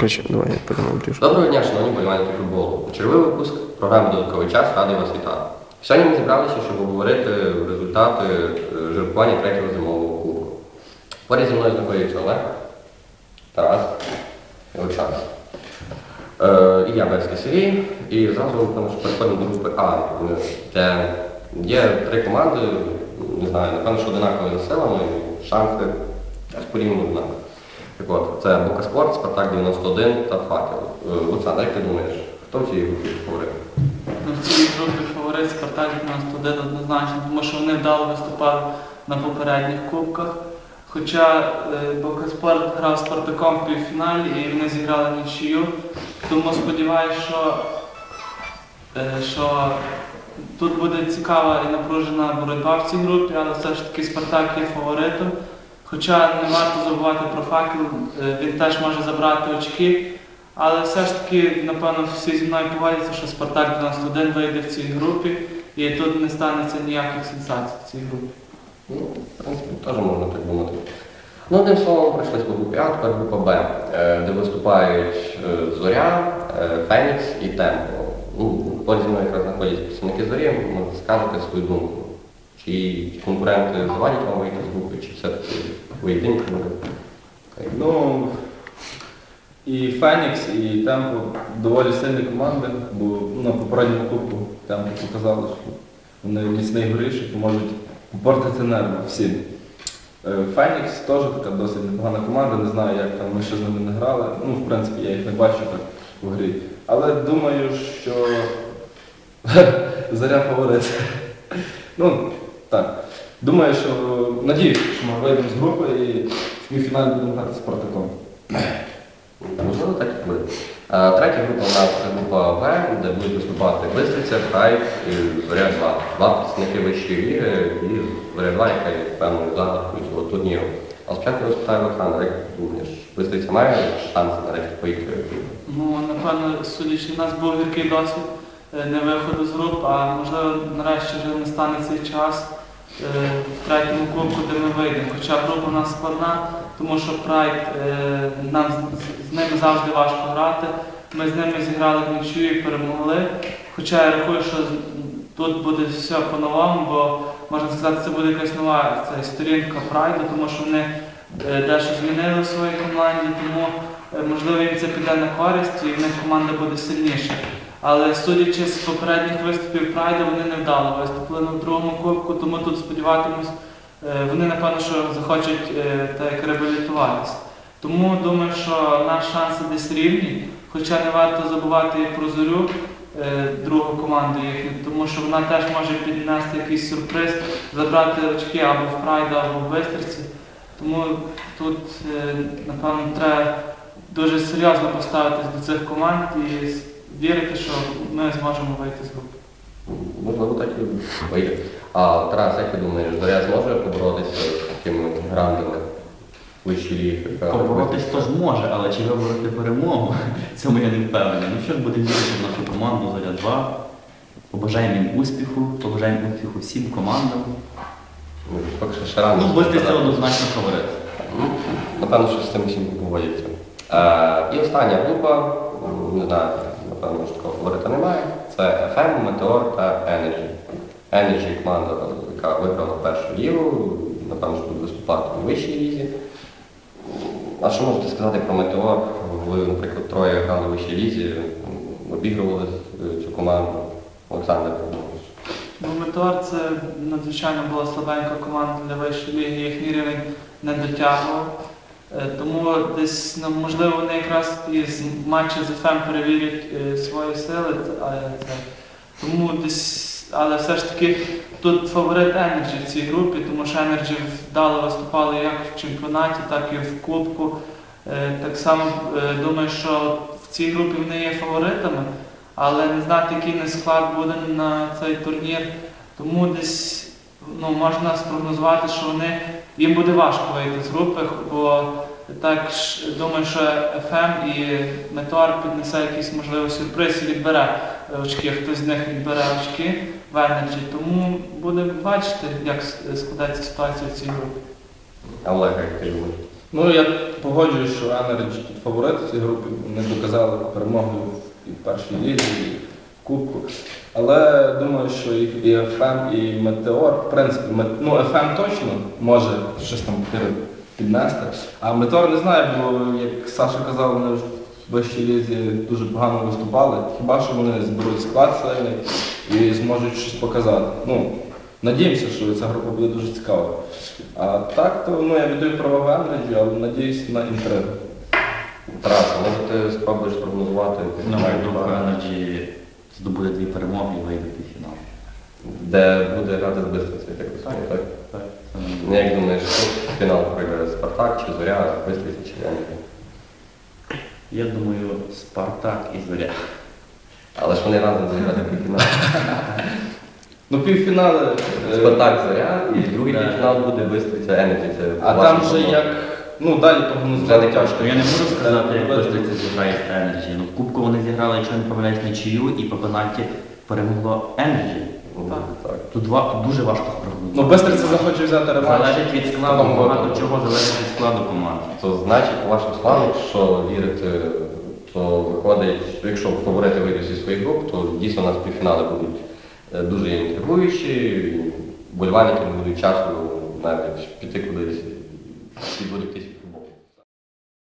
Коротше, давай я трішки. Доброго дня, шановні болівальники футболу. Черговий випуск програми Додатковий час радий вас вітати. Сьогодні ми зібралися, щоб обговорити результати е, жеребкування третього зимового кубку. Поряд зі мною знаходяться Олег, Тарас і Олександр. Е, і я Бельський Сергій. І зразу переходимо до групи А, де є три команди, не знаю, напевно, що одинакові за силами, шанси порівняно однакові. Так от, це Бука Спорт, Спартак 91 та Факел. Е, Олександр, як ти думаєш, хто в цій групі фаворит? Ну, в цій групі фаворит Спартак 91 однозначно, тому що вони вдало виступали на попередніх кубках. Хоча е, Бокаспорт грав Спартаком в півфіналі і вони зіграли нічию. Тому сподіваюся, що, е, що тут буде цікава і напружена боротьба в цій групі, але все ж таки Спартак є фаворитом. Хоча не варто забувати про факел, е, він теж може забрати очки. Але все ж таки, напевно, всі зі мною погодяться, що Спартак 91 вийде в цій групі, і тут не станеться ніяких сенсацій в цій групі. Ну, в принципі, теж можна так думати. Ну, одним словом, пройшлись по групі А, тепер група Б, е, де виступають е, Зоря, Фенікс і Темпо. Ну, зі мною якраз знаходяться представники Зорі, можете сказати свою думку. Чи конкуренти завадять вам вийти з групи, ви єдині? Ну, і Фенікс, і Темпо доволі сильні команди, бо ну, на попередньому кубку Темпо показали, що вони міцний горішок і можуть попортити нерви всім. Е, Фенікс теж така досить непогана команда, не знаю, як там ми ще з ними не грали. Ну, в принципі, я їх не бачу так в грі. Але думаю, що заря фаворит. Ну, так. Думаю, що надіюсь, що ми вийдемо з групи і в півфіналі будемо грати з Спартаком. Можливо, так і буде. Третя група у нас це група В, де будуть виступати Бистриця, Хайп і Зоря 2. Два представники вищої ліги і Зоря 2, яка є певною загадкою цього турніру. А спочатку я спитаю Олександра, як думаєш, Бистриця має шанси нарешті поїхати в? Ну, напевно, судячи, у нас був гіркий досвід е, не виходу з груп, а можливо, нарешті вже не стане цей час в третьому кубку, де ми вийдемо. Хоча група у нас складна, тому що Прайд е, нам з- ними завжди важко грати. Ми з ними зіграли в нічию і перемогли. Хоча я рахую, що тут буде все по-новому, бо можна сказати, це буде якась нова ця сторінка Прайду, тому що вони е, дещо змінили в своїй команді, тому е, можливо їм це піде на користь і в них команда буде сильніша. Але судячи з попередніх виступів Прайду, вони не вдало виступили на другому кубку, тому тут сподіватимусь, е, вони напевно що захочуть е, так реабілітуватися. Тому думаю, що наші шанси десь рівні, хоча не варто забувати і про зорю, е, другу команду тому що вона теж може піднести якийсь сюрприз, забрати очки або в Прайду, або в Бистрці. Тому тут, напевно, треба дуже серйозно поставитись до цих команд і вірити, що ми зможемо вийти з групи. Можливо, так і вийде. А Тарас, як ти думаєш, Зоря зможе поборотися з такими грандами вищої ліги? яка- Поборотись то зможе, але чи вибороти перемогу, цьому я не впевнений. Ну що ж буде вірити в нашу команду Зоря 2. Побажаємо їм успіху, побажаємо успіху всім командам. Ну, Поки що ще рано. Ну, Бистриця це однозначно фаворит. Ну, Напевно, що з цим всім погодяться. Е, і остання група, м, не знаю, напевно, що такого фаворита немає. Це FM, Meteor та Energy. Energy команда, яка виграла першу лігу, напевно, що буде виступати у вищій лізі. А що можете сказати про Meteor? Ви, наприклад, троє грали у вищій лізі, обігрували е, цю команду. Олександр, Ну, Метеор це надзвичайно була слабенька команда для вищої ліги, їхній рівень не дотягував. Е, Тому десь, ну, можливо, вони якраз із матчу з ФМ перевірять е, свої сили. Тому десь, але все ж таки тут фаворит Energy в цій групі, тому що Energy вдало виступали як в чемпіонаті, так і в Кубку. Е, Так само думаю, що в цій групі вони є фаворитами, але не знати, який не склад буде на цей турнір. Тому десь ну, можна спрогнозувати, що вони, їм буде важко вийти з групи, бо так думаю, що ФМ і Метеор піднесе якийсь можливо сюрприз і відбере е, очки, хтось з них відбере очки в Energy. Тому будемо бачити, як с- складається ситуація в цій групі. Олег, як ти думаєш? Ну, я погоджуюсь, що Енерджі тут фаворит в цій групі. Вони доказали перемогу в першій лізі, Кубку. Але думаю, що і, і ФМ, і Метеор, в принципі, Мет- ну, ФМ точно може щось там піднести. А Метеор не знаю, бо як Саша казав, вони в вищій лізі дуже погано виступали. Хіба що вони зберуть склад сильний і зможуть щось показати. Ну, надіємося, що ця група буде дуже цікава. А так, то ну, я віддаю право в але надіюсь на інтригу. Тарас, може ти спробуєш прогнозувати, думку, матч, Energy здобуде дві перемоги і вийде в півфінал. де буде грати з Бистрицею, так розумію, так? Так. Ну, як думаєш, хто в фінал пройде Спартак чи Зоря, Бистриця чи Енергія? Я думаю, Спартак і Зоря. Але ж вони разом зіграти півфінал. Ну, півфінали. е, Спартак Зоря і другий Да. півфінал буде Бистриця Енерджі. Це А там же як. Ну, далі прогнозувати тяжко. Ну, я не можу сказати, як Бистриця зіграє з Energy. Ну, в Кубку вони зіграли, якщо не помиляюсь, нічию, і по пенальті перемогло Так. Тут ва- дуже важко спрогнозувати. Ну, Бистриця захоче взяти реванш. Залежить від складу, багато чого залежить від складу команди. То значить, по вашим словам, якщо вірити, то виходить, якщо фаворити вийдуть зі своїх груп, то дійсно у нас півфінали будуть е, дуже інтригуючі, болівальники не будуть часу навіть піти кудись і будуть